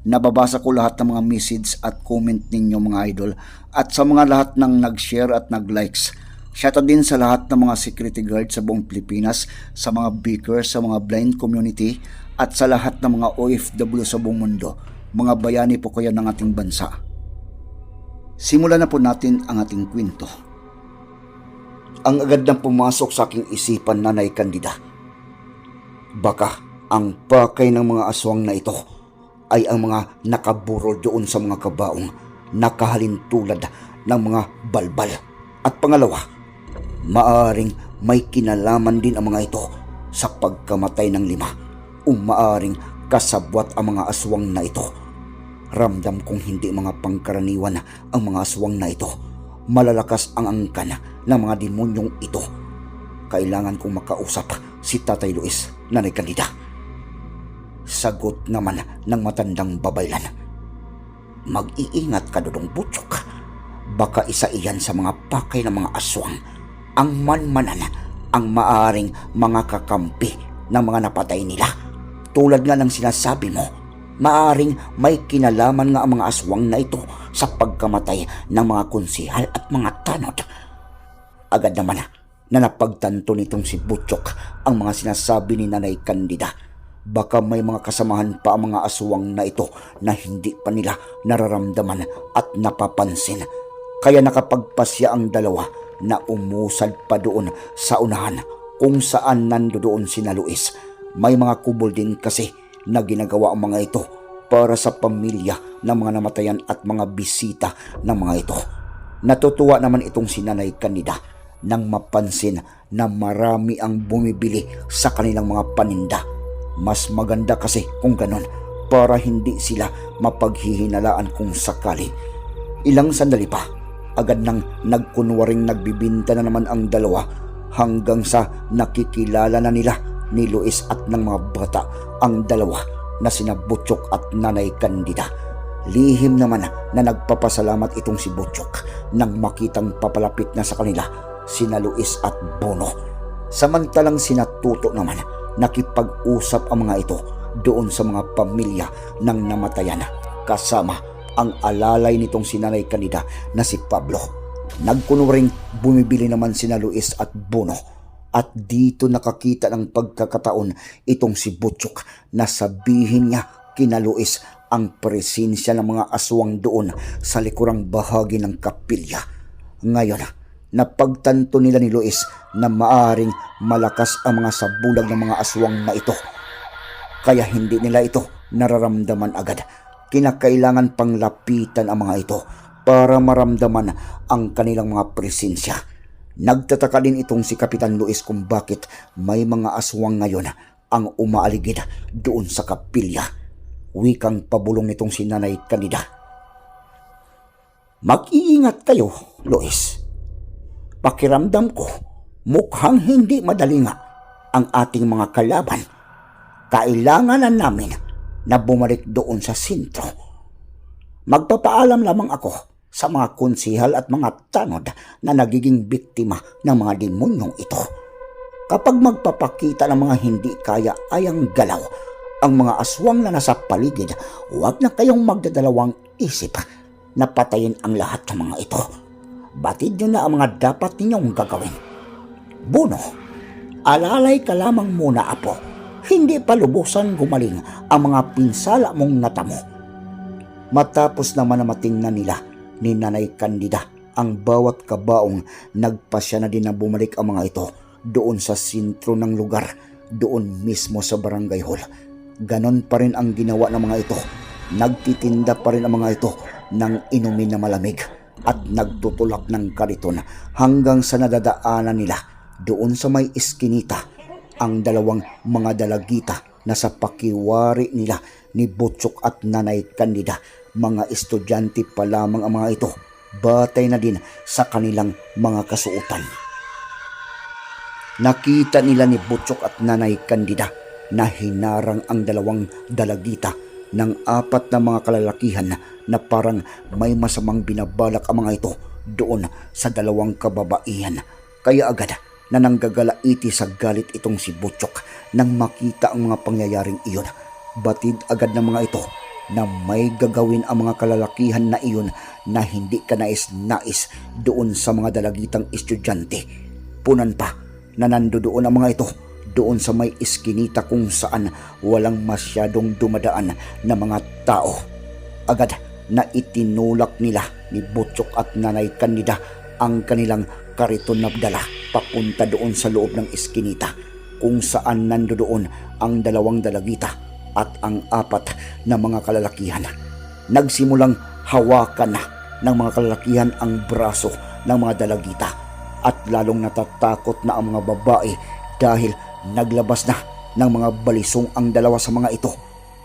Nababasa ko lahat ng mga message at comment ninyo mga idol at sa mga lahat ng nag-share at nag-likes. Shoutout din sa lahat ng mga security guard sa buong Pilipinas, sa mga beakers, sa mga blind community at sa lahat ng mga OFW sa buong mundo. Mga bayani po kayo ng ating bansa. Simulan na po natin ang ating kwento. Ang agad nang pumasok sa aking isipan nanay kandida. Baka ang pakay ng mga aswang na ito ay ang mga nakaburol doon sa mga kabaong nakahalin tulad ng mga balbal. At pangalawa, maaring may kinalaman din ang mga ito sa pagkamatay ng lima o maaring kasabwat ang mga aswang na ito. Ramdam kong hindi mga pangkaraniwan ang mga aswang na ito. Malalakas ang angkan ng mga demonyong ito. Kailangan kong makausap si Tatay Luis, Nanay Candida. Sagot naman ng matandang babaylan. Mag-iingat ka, Dudong Butchok. Baka isa iyan sa mga pakay ng mga aswang. Ang manmanan ang maaring mga kakampi ng mga napatay nila. Tulad nga ng sinasabi mo, maaring may kinalaman nga ang mga aswang na ito sa pagkamatay ng mga konsihal at mga tanod. Agad naman na napagtanto nitong si Butchok ang mga sinasabi ni Nanay Candida. Baka may mga kasamahan pa ang mga aswang na ito na hindi pa nila nararamdaman at napapansin. Kaya nakapagpasya ang dalawa na umusad pa doon sa unahan kung saan nandoon sina Luis. May mga kubol din kasi na ginagawa ang mga ito para sa pamilya ng mga namatayan at mga bisita ng mga ito. Natutuwa naman itong si Nanay Candida nang mapansin na marami ang bumibili sa kanilang mga paninda. Mas maganda kasi kung ganon para hindi sila mapaghihinalaan kung sakali. Ilang sandali pa, agad nang nagkunwaring nagbibinta na naman ang dalawa hanggang sa nakikilala na nila ni Luis at ng mga bata ang dalawa na sina Butchok at Nanay Candida. Lihim naman na nagpapasalamat itong si Butchok nang makitang papalapit na sa kanila sina Luis at Bono. Samantalang sina Tuto naman nakipag-usap ang mga ito doon sa mga pamilya ng namatayan kasama ang alalay nitong sinanay kanida na si Pablo. Nagkunwaring bumibili naman sina Luis at Bono at dito nakakita ng pagkakataon itong si Butchok na sabihin niya kina Luis ang presensya ng mga aswang doon sa likurang bahagi ng kapilya. Ngayon, napagtanto nila ni Luis na maaring malakas ang mga sabulag ng mga aswang na ito. Kaya hindi nila ito nararamdaman agad. Kinakailangan pang lapitan ang mga ito para maramdaman ang kanilang mga presensya. Nagtataka din itong si Kapitan Luis kung bakit may mga aswang ngayon ang umaaligid doon sa kapilya. Wikang pabulong nitong si Nanay Candida. Mag-iingat kayo, Luis. Pakiramdam ko, mukhang hindi madali nga ang ating mga kalaban. Kailangan na namin na bumalik doon sa sintro. Magpapaalam lamang ako sa mga konsihal at mga tanod na nagiging biktima ng mga demonyong ito. Kapag magpapakita ng mga hindi kaya ayang galaw ang mga aswang na nasa paligid, huwag na kayong magdadalawang isip na patayin ang lahat ng mga ito. Batid nyo na ang mga dapat ninyong gagawin. Buno, alalay ka lamang muna, Apo. Hindi pa lubusan gumaling ang mga pinsala mong natamo. Matapos naman na matingnan nila ni Nanay Candida ang bawat kabaong nagpasya na din na bumalik ang mga ito doon sa sentro ng lugar, doon mismo sa barangay hall. Ganon pa rin ang ginawa ng mga ito. Nagtitinda pa rin ang mga ito ng inumin na malamig at nagtutulak ng kariton hanggang sa nadadaanan nila doon sa may iskinita ang dalawang mga dalagita na sa pakiwari nila ni Butchok at Nanay Candida. Mga estudyante pa lamang ang mga ito. Batay na din sa kanilang mga kasuotan. Nakita nila ni Butchok at Nanay Candida na hinarang ang dalawang dalagita ng apat na mga kalalakihan na parang may masamang binabalak ang mga ito doon sa dalawang kababaihan. Kaya agad na nanggagalaiti sa galit itong si Butchok nang makita ang mga pangyayaring iyon. Batid agad ng mga ito na may gagawin ang mga kalalakihan na iyon na hindi ka nais-nais doon sa mga dalagitang estudyante. Punan pa na nandoon ang mga ito doon sa may iskinita kung saan walang masyadong dumadaan na mga tao. Agad na itinulak nila ni Butchok at Nanay Candida ang kanilang kariton na dala papunta doon sa loob ng iskinita kung saan nandoon ang dalawang dalagita at ang apat na mga kalalakihan. Nagsimulang hawakan na ng mga kalalakihan ang braso ng mga dalagita at lalong natatakot na ang mga babae dahil naglabas na ng mga balisong ang dalawa sa mga ito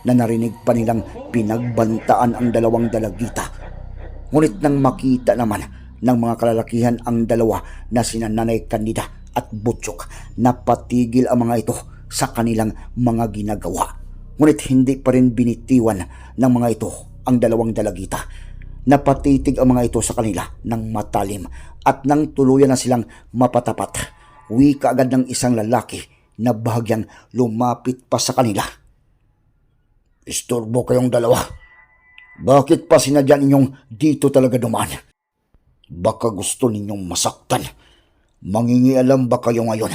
na narinig pa nilang pinagbantaan ang dalawang dalagita. Ngunit nang makita naman ng mga kalalakihan ang dalawa na sina Nanay Candida at Butchok, napatigil ang mga ito sa kanilang mga ginagawa. Ngunit hindi pa rin binitiwan ng mga ito ang dalawang dalagita. Napatitig ang mga ito sa kanila ng matalim at nang tuluyan na silang mapatapat. Wika agad ng isang lalaki na bahagyang lumapit pa sa kanila. Istorbo kayong dalawa. Bakit pa sinadya ninyong dito talaga dumaan? Baka gusto ninyong masaktan. Mangingialam ba kayo ngayon?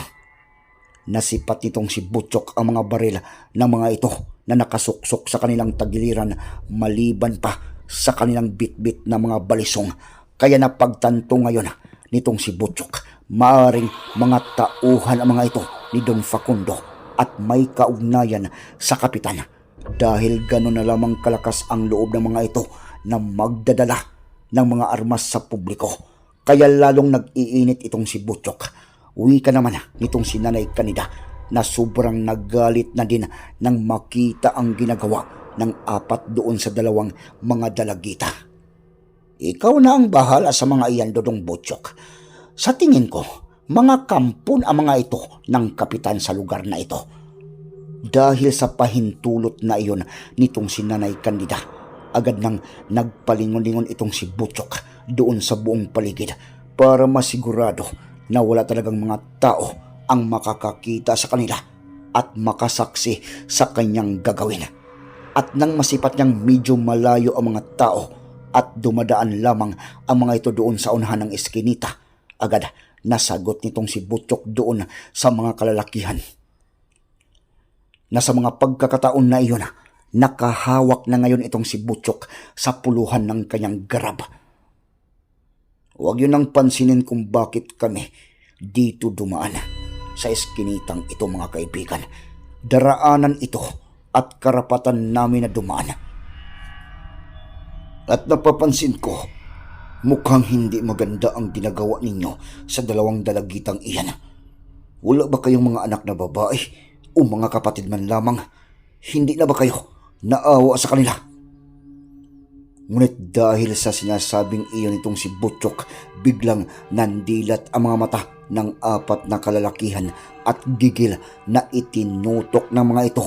Nasipat nitong si Butchok ang mga baril ng mga ito na nakasuksok sa kanilang tagiliran maliban pa sa kanilang bitbit na mga balisong. Kaya napagtanto ngayon nitong si Butchok maaring mga tauhan ang mga ito ni Don Facundo at may kaugnayan sa kapitan dahil gano'n na lamang kalakas ang loob ng mga ito na magdadala ng mga armas sa publiko. Kaya lalong nag-iinit itong si Butchok. Uwi ka naman nitong si Nanay Kanida na sobrang nagalit na din nang makita ang ginagawa ng apat doon sa dalawang mga dalagita. Ikaw na ang bahala sa mga iyan, Dodong Butchok. Sa tingin ko, mga kampon ang mga ito ng kapitan sa lugar na ito. Dahil sa pahintulot na iyon nitong si Nanay Candida, agad nang nagpalingon-lingon itong si Butchok doon sa buong paligid para masigurado na wala talagang mga tao ang makakakita sa kanila at makasaksi sa kanyang gagawin. At nang masipat niyang medyo malayo ang mga tao at dumadaan lamang ang mga ito doon sa unahan ng eskinita, agad nasagot nitong si Butchok doon sa mga kalalakihan na sa mga pagkakataon na iyon, nakahawak na ngayon itong si Butchok sa puluhan ng kanyang garab. Huwag yun ang pansinin kung bakit kami dito dumaan sa eskinitang ito mga kaibigan. Daraanan ito at karapatan namin na dumaan. At napapansin ko, mukhang hindi maganda ang ginagawa ninyo sa dalawang dalagitang iyan. Wala ba kayong mga anak na babae? o mga kapatid man lamang, hindi na ba kayo naawa sa kanila? Ngunit dahil sa sinasabing iyon itong si Butchok, biglang nandilat ang mga mata ng apat na kalalakihan at gigil na itinutok ng mga ito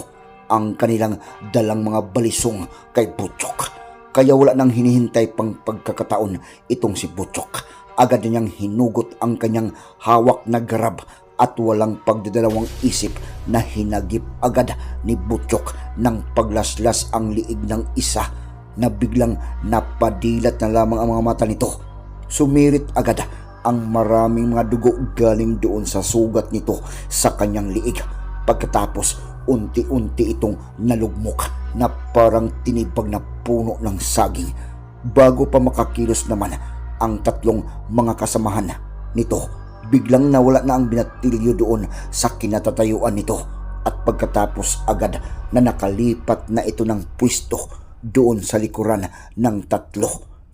ang kanilang dalang mga balisong kay Butchok. Kaya wala nang hinihintay pang pagkakataon itong si Butchok. Agad niyang hinugot ang kanyang hawak na garab at walang pagdadalawang isip na hinagip agad ni Butchok ng paglaslas ang liig ng isa na biglang napadilat na lamang ang mga mata nito. Sumirit agad ang maraming mga dugo galing doon sa sugat nito sa kanyang liig. Pagkatapos, unti-unti itong nalugmok na parang tinibag na puno ng saging. Bago pa makakilos naman, ang tatlong mga kasamahan nito. Biglang nawala na ang binatilyo doon sa kinatatayuan nito at pagkatapos agad na nakalipat na ito ng pwesto doon sa likuran ng tatlo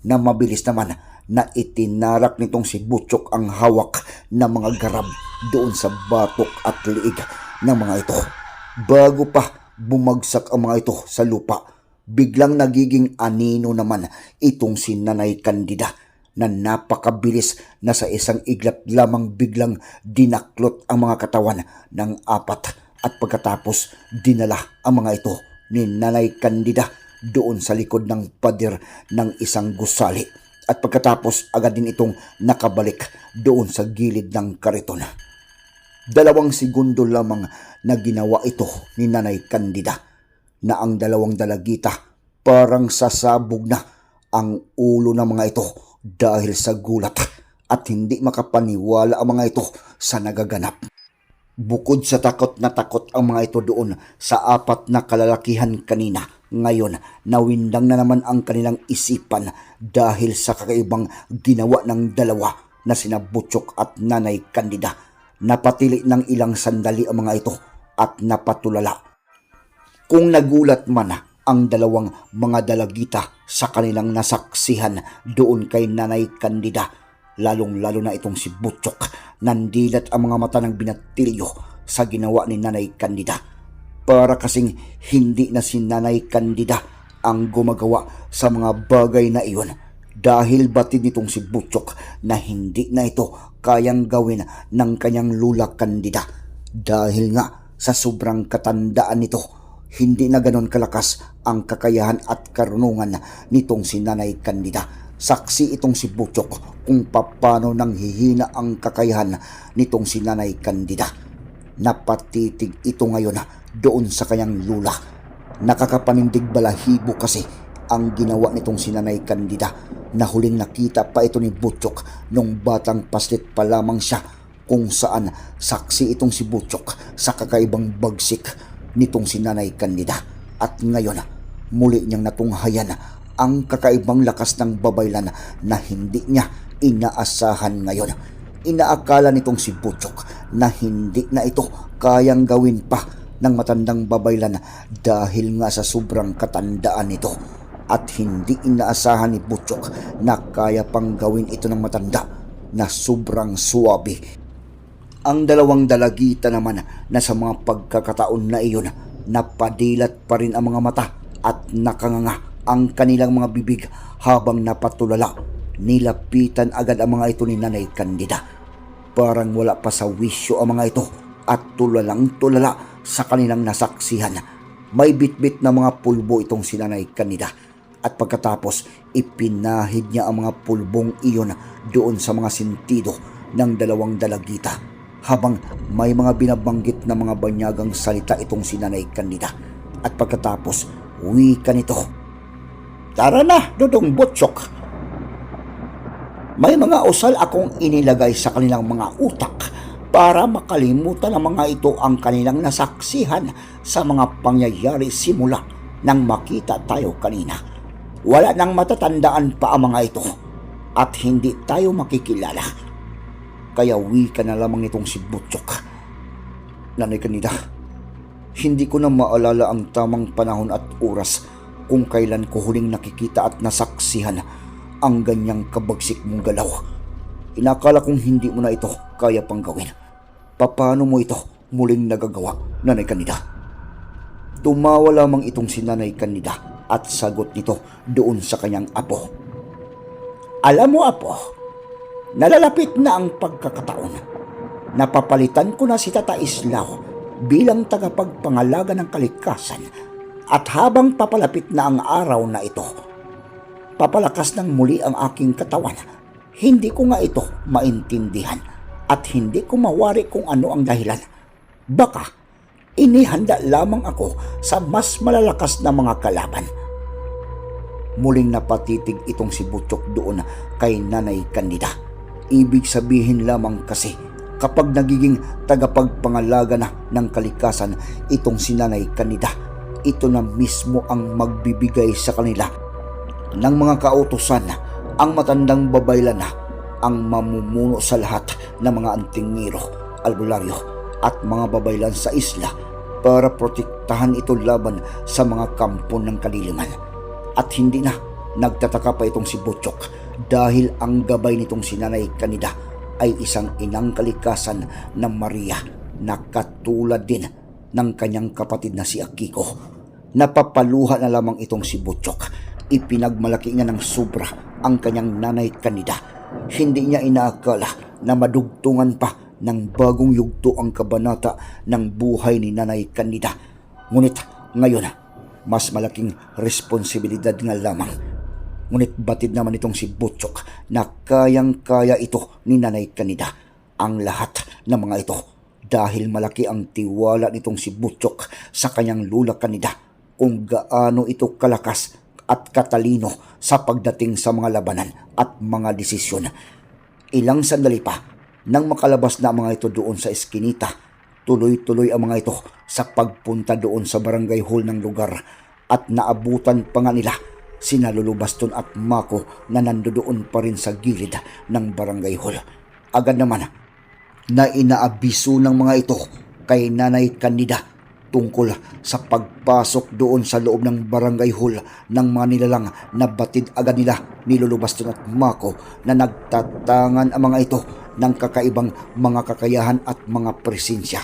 na mabilis naman na itinarak nitong si Butchok ang hawak ng mga garab doon sa batok at liig ng mga ito. Bago pa bumagsak ang mga ito sa lupa, biglang nagiging anino naman itong si Nanay Candida na napakabilis na sa isang iglap lamang biglang dinaklot ang mga katawan ng apat at pagkatapos dinala ang mga ito ni Nanay Candida doon sa likod ng pader ng isang gusali at pagkatapos agad din itong nakabalik doon sa gilid ng kariton. Dalawang segundo lamang na ginawa ito ni Nanay Candida na ang dalawang dalagita parang sasabog na ang ulo ng mga ito dahil sa gulat at hindi makapaniwala ang mga ito sa nagaganap. Bukod sa takot na takot ang mga ito doon sa apat na kalalakihan kanina, ngayon nawindang na naman ang kanilang isipan dahil sa kakaibang ginawa ng dalawa na sina Butchok at Nanay Candida. Napatili ng ilang sandali ang mga ito at napatulala. Kung nagulat man ang dalawang mga dalagita sa kanilang nasaksihan doon kay Nanay Candida, lalong-lalo na itong si Butchok, nandilat ang mga mata ng binatilyo sa ginawa ni Nanay Candida. Para kasing hindi na si Nanay Candida ang gumagawa sa mga bagay na iyon dahil batid nitong si Butchok na hindi na ito kayang gawin ng kanyang lula Candida dahil nga sa sobrang katandaan nito hindi na ganon kalakas ang kakayahan at karunungan nitong si Nanay Candida. Saksi itong si Butchok kung paano nang hihina ang kakayahan nitong si Nanay Candida. Napatitig ito ngayon doon sa kanyang lula. Nakakapanindig balahibo kasi ang ginawa nitong si Nanay Candida na huling nakita pa ito ni Butchok nung batang paslit pa lamang siya kung saan saksi itong si Butchok sa kakaibang bagsik nitong si Nanay Candida. At ngayon, muli niyang natunghayan ang kakaibang lakas ng babaylan na hindi niya inaasahan ngayon. Inaakala nitong si Butchok na hindi na ito kayang gawin pa ng matandang babaylan dahil nga sa sobrang katandaan nito at hindi inaasahan ni Butchok na kaya pang gawin ito ng matanda na sobrang suwabe. Ang dalawang dalagita naman na sa mga pagkakataon na iyon napadilat pa rin ang mga mata at nakanganga ang kanilang mga bibig habang napatulala. Nilapitan agad ang mga ito ni Nanay Candida. Parang wala pa sa wisyo ang mga ito at tulalang tulala sa kanilang nasaksihan. May bitbit na mga pulbo itong si Nanay Candida at pagkatapos ipinahid niya ang mga pulbong iyon doon sa mga sentido ng dalawang dalagita habang may mga binabanggit na mga banyagang salita itong si Nanay Candida at pagkatapos wika nito Tara na, Dudong Butchok. May mga usal akong inilagay sa kanilang mga utak para makalimutan ng mga ito ang kanilang nasaksihan sa mga pangyayari simula nang makita tayo kanina. Wala nang matatandaan pa ang mga ito at hindi tayo makikilala. Kaya wika na lamang itong si Butchok. Nanay kanida, hindi ko na maalala ang tamang panahon at oras kung kailan ko huling nakikita at nasaksihan ang ganyang kabagsik mong galaw. Inakala kong hindi mo na ito kaya pang gawin. Paano mo ito muling nagagawa, Nanay Kanida? Tumawa lamang itong si Nanay Kanida at sagot nito doon sa kanyang apo. Alam mo, apo, nalalapit na ang pagkakataon. Napapalitan ko na si Tata Islao bilang tagapagpangalaga ng kalikasan at habang papalapit na ang araw na ito, papalakas ng muli ang aking katawan. Hindi ko nga ito maintindihan at hindi ko mawari kung ano ang dahilan. Baka inihanda lamang ako sa mas malalakas na mga kalaban. Muling napatitig itong si Butchok doon kay Nanay Candida. Ibig sabihin lamang kasi kapag nagiging tagapagpangalaga na ng kalikasan itong si Nanay Candida, ito na mismo ang magbibigay sa kanila ng mga kautosan Ang matandang babaylan na ang mamumuno sa lahat ng mga antingero, albularyo at mga babaylan sa isla para protektahan ito laban sa mga kampo ng kaliliman. At hindi na nagtataka pa itong si Butchok dahil ang gabay nitong sinanay kanida ay isang inang kalikasan ng Maria na katulad din ng kanyang kapatid na si Akiko. Napapaluha na lamang itong si Butchok. Ipinagmalaki niya ng sobra ang kanyang nanay kanida. Hindi niya inaakala na madugtungan pa ng bagong yugto ang kabanata ng buhay ni nanay kanida. Ngunit ngayon, mas malaking responsibilidad nga lamang Ngunit batid naman itong si Butchok na kayang-kaya ito ni Nanay Kanida. Ang lahat ng mga ito dahil malaki ang tiwala nitong si Butchok sa kanyang lula Kanida kung gaano ito kalakas at katalino sa pagdating sa mga labanan at mga desisyon. Ilang sandali pa nang makalabas na mga ito doon sa eskinita, tuloy-tuloy ang mga ito sa pagpunta doon sa barangay hall ng lugar at naabutan pa nga nila sina Lolo Baston at Mako na nandoon pa rin sa gilid ng barangay hall. Agad naman na inaabiso ng mga ito kay Nanay Candida tungkol sa pagpasok doon sa loob ng barangay hall ng mga nilalang na batid agad nila ni Lolo Baston at Mako na nagtatangan ang mga ito ng kakaibang mga kakayahan at mga presensya.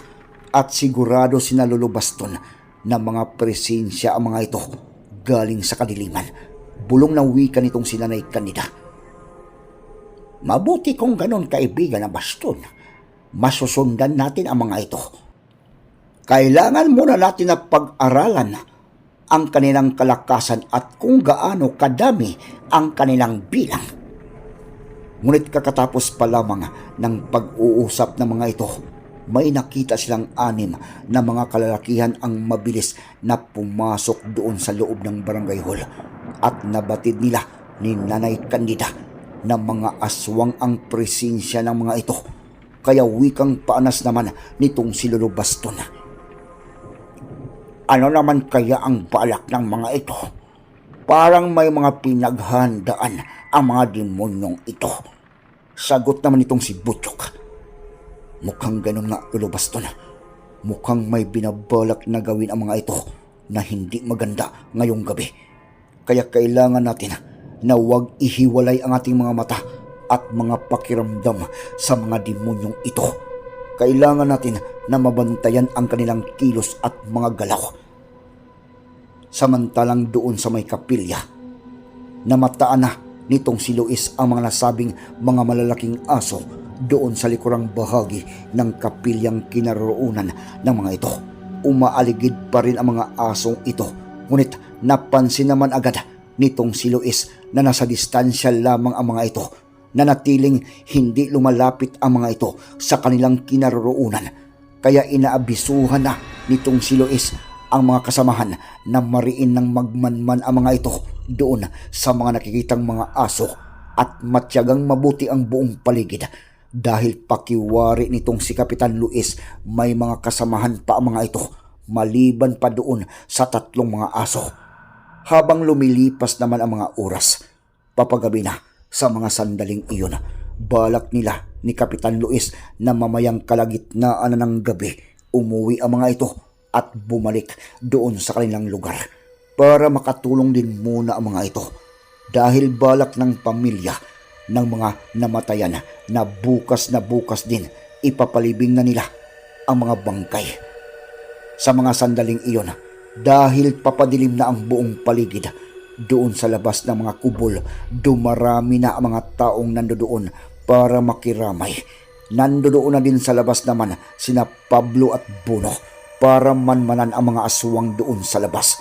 At sigurado sina Lolo Baston na mga presensya ang mga ito galing sa kadiliman. Bulong ng wika nitong sinanay kanida. Mabuti kung ganon kaibigan na baston. Masusundan natin ang mga ito. Kailangan muna natin na pag-aralan ang kanilang kalakasan at kung gaano kadami ang kanilang bilang. Ngunit kakatapos pa lamang ng pag-uusap ng mga ito, may nakita silang anim na mga kalalakihan ang mabilis na pumasok doon sa loob ng barangay hall at nabatid nila ni Nanay Candida na mga aswang ang presensya ng mga ito kaya wikang paanas naman nitong si Lolo Baston. Ano naman kaya ang balak ng mga ito? Parang may mga pinaghandaan ang mga demonyong ito. Sagot naman itong si Butchok. Mukhang ganun nga, Lolo Baston. Mukhang may binabalak na gawin ang mga ito na hindi maganda ngayong gabi. Kaya kailangan natin na huwag ihiwalay ang ating mga mata at mga pakiramdam sa mga demonyong ito. Kailangan natin na mabantayan ang kanilang kilos at mga galaw. Samantalang doon sa may kapilya, namataan na nitong si Luis ang mga nasabing mga malalaking aso doon sa likurang bahagi ng kapilyang kinaroonan ng mga ito. Umaaligid pa rin ang mga asong ito, ngunit napansin naman agad nitong si Luis na nasa distansya lamang ang mga ito na natiling hindi lumalapit ang mga ito sa kanilang kinaroroonan. Kaya inaabisuhan na nitong si Luis ang mga kasamahan na mariin ng magmanman ang mga ito doon sa mga nakikitang mga aso at matyagang mabuti ang buong paligid dahil pakiwari nitong si Kapitan Luis may mga kasamahan pa ang mga ito maliban pa doon sa tatlong mga aso. Habang lumilipas naman ang mga oras, papagabi na sa mga sandaling iyon, balak nila ni Kapitan Luis na mamayang kalagitnaan na ng gabi, umuwi ang mga ito at bumalik doon sa kanilang lugar para makatulong din muna ang mga ito dahil balak ng pamilya ng mga namatayan na bukas na bukas din ipapalibing na nila ang mga bangkay. Sa mga sandaling iyon, dahil papadilim na ang buong paligid, doon sa labas ng mga kubol, dumarami na ang mga taong nandoon para makiramay. Nandoon na din sa labas naman sina Pablo at Bono para manmanan ang mga aswang doon sa labas.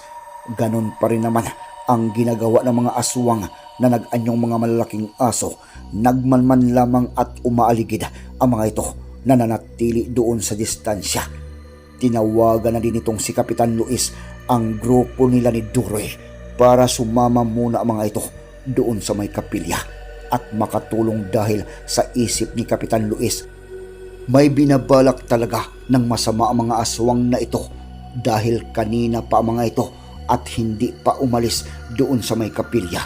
Ganon pa rin naman ang ginagawa ng mga aswang na nag-anyong mga malalaking aso. Nagmanman lamang at umaaligid ang mga ito na nanatili doon sa distansya. Tinawagan na din itong si Kapitan Luis ang grupo nila ni Duroy para sumama muna ang mga ito doon sa may kapilya at makatulong dahil sa isip ni Kapitan Luis may binabalak talaga ng masama ang mga aswang na ito dahil kanina pa mga ito at hindi pa umalis doon sa may kapilya.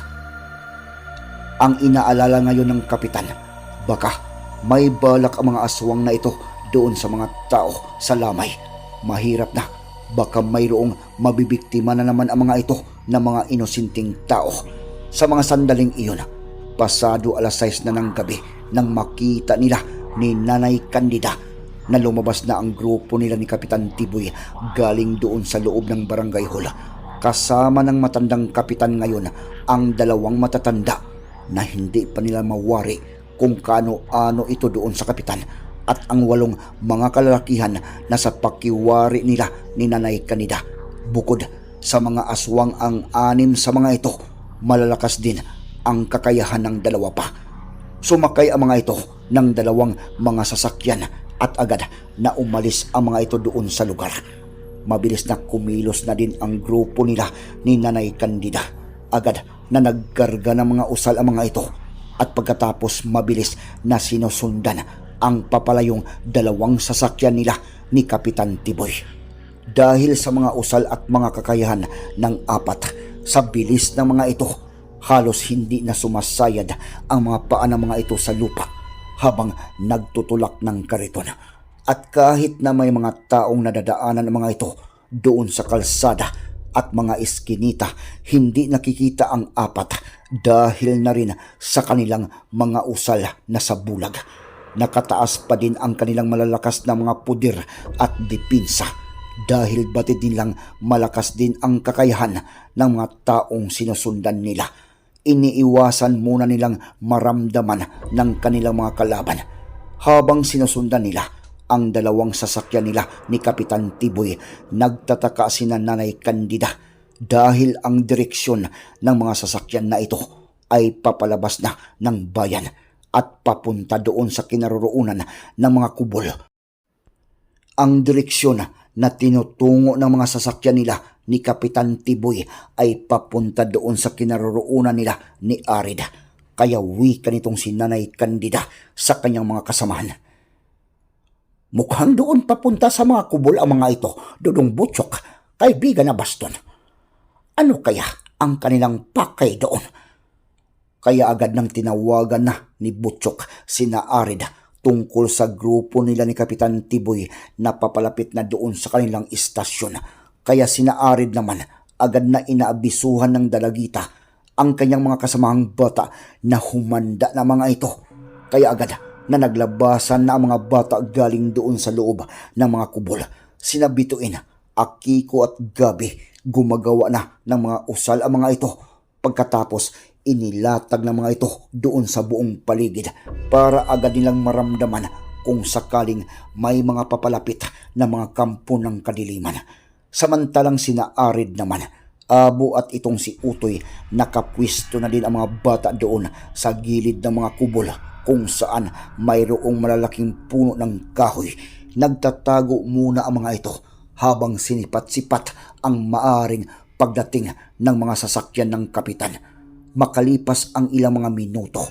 ang inaalala ngayon ng kapitan. Baka may balak ang mga aswang na ito doon sa mga tao sa lamay. Mahirap na. Baka mayroong mabibiktima na naman ang mga ito na mga inosinting tao. Sa mga sandaling iyon, pasado alas 6 na ng gabi nang makita nila ni Nanay Candida na lumabas na ang grupo nila ni Kapitan Tiboy galing doon sa loob ng barangay hall. Kasama ng matandang kapitan ngayon ang dalawang matatanda na hindi pa nila mawari kung kano-ano ito doon sa kapitan at ang walong mga kalalakihan na sa pakiwari nila ni Nanay Kanida. Bukod sa mga aswang ang anim sa mga ito, malalakas din ang kakayahan ng dalawa pa. Sumakay ang mga ito ng dalawang mga sasakyan at agad na umalis ang mga ito doon sa lugar. Mabilis na kumilos na din ang grupo nila ni Nanay Candida. Agad na nagkarga ng mga usal ang mga ito at pagkatapos mabilis na sinusundan ang papalayong dalawang sasakyan nila ni Kapitan Tiboy. Dahil sa mga usal at mga kakayahan ng apat sa bilis ng mga ito, halos hindi na sumasayad ang mga paa ng mga ito sa lupa habang nagtutulak ng kariton. At kahit na may mga taong nadadaanan ng mga ito doon sa kalsada at mga iskinita, hindi nakikita ang apat dahil na rin sa kanilang mga usal na sa bulag. Nakataas pa din ang kanilang malalakas na mga pudir at dipinsa dahil batid nilang malakas din ang kakayahan ng mga taong sinusundan nila iniiwasan muna nilang maramdaman ng kanilang mga kalaban. Habang sinusundan nila ang dalawang sasakyan nila ni Kapitan Tiboy, nagtataka si Nanay Candida dahil ang direksyon ng mga sasakyan na ito ay papalabas na ng bayan at papunta doon sa kinaroroonan ng mga kubol. Ang direksyon na tinutungo ng mga sasakyan nila ni Kapitan Tiboy ay papunta doon sa kinaroroonan nila ni Arid. Kaya wika nitong si Nanay Candida sa kanyang mga kasamahan. Mukhang doon papunta sa mga kubol ang mga ito, Dudong Butchok, kaibigan na baston. Ano kaya ang kanilang pakay doon? Kaya agad nang tinawagan na ni Butchok si Naarid tungkol sa grupo nila ni Kapitan Tiboy na papalapit na doon sa kanilang istasyon. Kaya sinaarid naman agad na inaabisuhan ng dalagita ang kanyang mga kasamahang bata na humanda na mga ito. Kaya agad na naglabasan na ang mga bata galing doon sa loob ng mga kubol. Sinabituin, Akiko at Gabi gumagawa na ng mga usal ang mga ito. Pagkatapos, inilatag ng mga ito doon sa buong paligid para agad nilang maramdaman kung sakaling may mga papalapit na mga kampo ng kadiliman. Samantalang sina Arid naman, Abo at itong si Utoy nakapwisto na din ang mga bata doon sa gilid ng mga kubol kung saan mayroong malalaking puno ng kahoy. Nagtatago muna ang mga ito habang sinipat-sipat ang maaring pagdating ng mga sasakyan ng kapitan. Makalipas ang ilang mga minuto,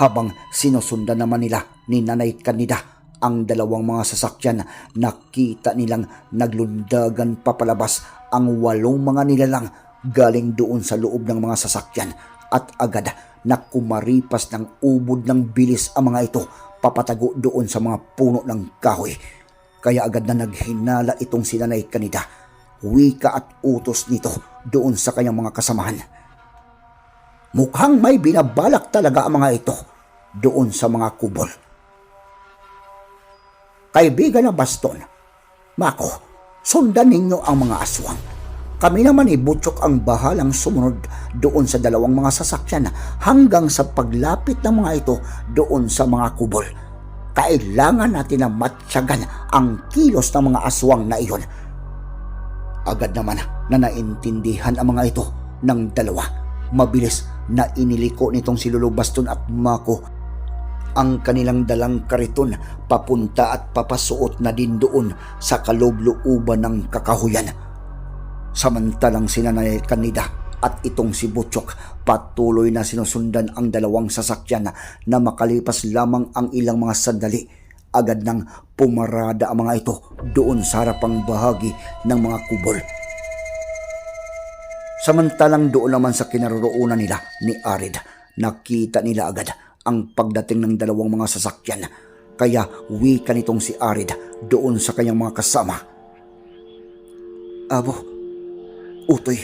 habang sinusundan naman nila ni Nanay Kanida ang dalawang mga sasakyan, nakita nilang naglundagan papalabas ang walong mga nilalang galing doon sa loob ng mga sasakyan at agad na kumaripas ng ubod ng bilis ang mga ito papatago doon sa mga puno ng kahoy. Kaya agad na naghinala itong si Nanay Kanida, wika at utos nito doon sa kanyang mga kasamahan. Mukhang may binabalak talaga ang mga ito doon sa mga kubol. Kaibigan na baston, Mako, sundan ninyo ang mga aswang. Kami naman ibutsok ang bahalang sumunod doon sa dalawang mga sasakyan hanggang sa paglapit ng mga ito doon sa mga kubol. Kailangan natin na matyagan ang kilos ng mga aswang na iyon. Agad naman na naintindihan ang mga ito ng dalawa. Mabilis na iniliko nitong si Lolo Baston at Mako ang kanilang dalang kariton papunta at papasuot na din doon sa kaloob-looban ng kakahuyan. Samantalang sinanay kanida at itong si Butchok patuloy na sinusundan ang dalawang sasakyan na makalipas lamang ang ilang mga sandali agad nang pumarada ang mga ito doon sa harapang bahagi ng mga kubol. Samantalang doon naman sa kinaroroonan nila ni Arid, nakita nila agad ang pagdating ng dalawang mga sasakyan. Kaya wika nitong si Arid doon sa kanyang mga kasama. Abo, Utoy,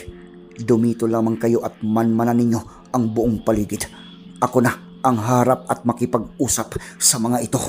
dumito lamang kayo at manmanan ninyo ang buong paligid. Ako na ang harap at makipag-usap sa mga ito.